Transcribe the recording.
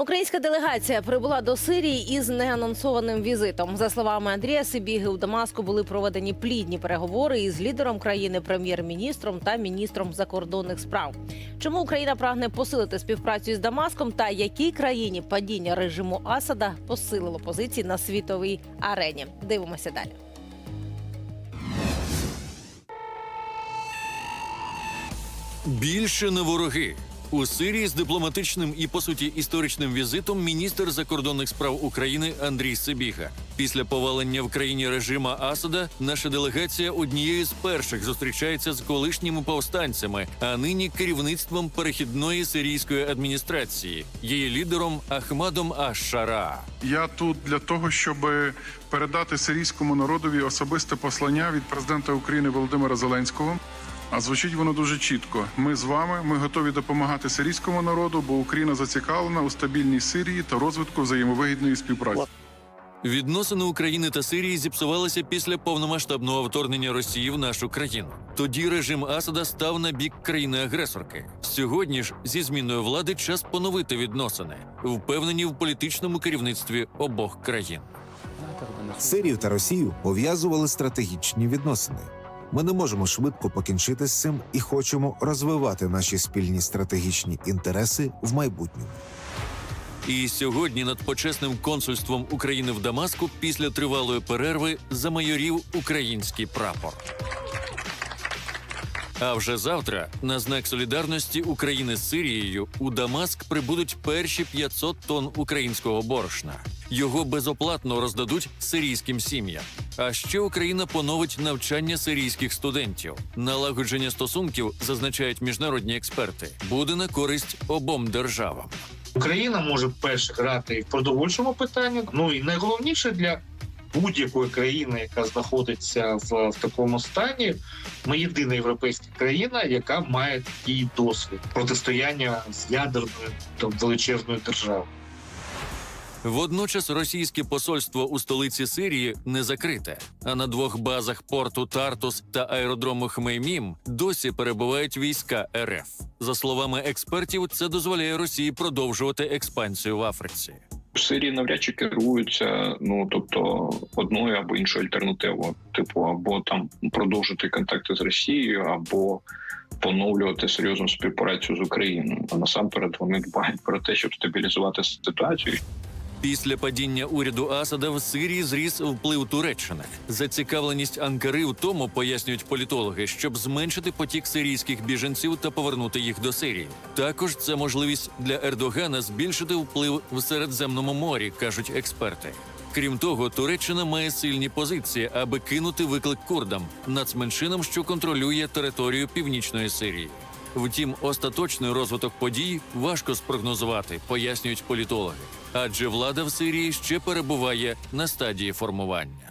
Українська делегація прибула до Сирії із неанонсованим візитом. За словами Андрія Сибіги, у Дамаску були проведені плідні переговори із лідером країни, прем'єр-міністром та міністром закордонних справ. Чому Україна прагне посилити співпрацю із Дамаском та якій країні падіння режиму Асада посилило позиції на світовій арені? Дивимося далі. Більше не вороги. У Сирії з дипломатичним і по суті історичним візитом міністр закордонних справ України Андрій Сибіга. Після повалення в країні режима Асада наша делегація однією з перших зустрічається з колишніми повстанцями, а нині керівництвом перехідної сирійської адміністрації, її лідером Ахмадом Аш-Шара. Я тут для того, щоб передати сирійському народові особисте послання від президента України Володимира Зеленського. А звучить воно дуже чітко. Ми з вами. Ми готові допомагати сирійському народу, бо Україна зацікавлена у стабільній Сирії та розвитку взаємовигідної співпраці. Відносини України та Сирії зіпсувалися після повномасштабного вторгнення Росії в нашу країну. Тоді режим Асада став на бік країни-агресорки. Сьогодні ж зі зміною влади час поновити відносини, впевнені в політичному керівництві обох країн. Сирію та Росію пов'язували стратегічні відносини. Ми не можемо швидко покінчити з цим і хочемо розвивати наші спільні стратегічні інтереси в майбутньому. І сьогодні над почесним консульством України в Дамаску після тривалої перерви замайорів український прапор. А вже завтра, на знак солідарності України з Сирією, у Дамаск прибудуть перші 500 тонн українського борошна. Його безоплатно роздадуть сирійським сім'ям. А ще Україна поновить навчання сирійських студентів. Налагодження стосунків, зазначають міжнародні експерти, буде на користь обом державам. Україна може перше грати в продовольчому питанні. Ну і найголовніше для будь-якої країни, яка знаходиться в, в такому стані. Ми єдина європейська країна, яка має такий досвід протистояння з ядерною там, величезною державою. Водночас російське посольство у столиці Сирії не закрите, а на двох базах порту Тартус та аеродрому Хмеймім досі перебувають війська РФ. За словами експертів, це дозволяє Росії продовжувати експансію в Африці. В Сирії навряд чи керуються, ну тобто одною або іншою альтернативою, типу, або там продовжити контакти з Росією, або поновлювати серйозну співпрацю з Україною. А насамперед вони дбають про те, щоб стабілізувати ситуацію. Після падіння уряду Асада в Сирії зріс вплив Туреччини. Зацікавленість Анкари в тому пояснюють політологи, щоб зменшити потік сирійських біженців та повернути їх до Сирії. Також це можливість для Ердогана збільшити вплив в Середземному морі, кажуть експерти. Крім того, Туреччина має сильні позиції, аби кинути виклик курдам, нацменшинам, що контролює територію північної Сирії. Втім, остаточний розвиток подій важко спрогнозувати, пояснюють політологи, адже влада в Сирії ще перебуває на стадії формування.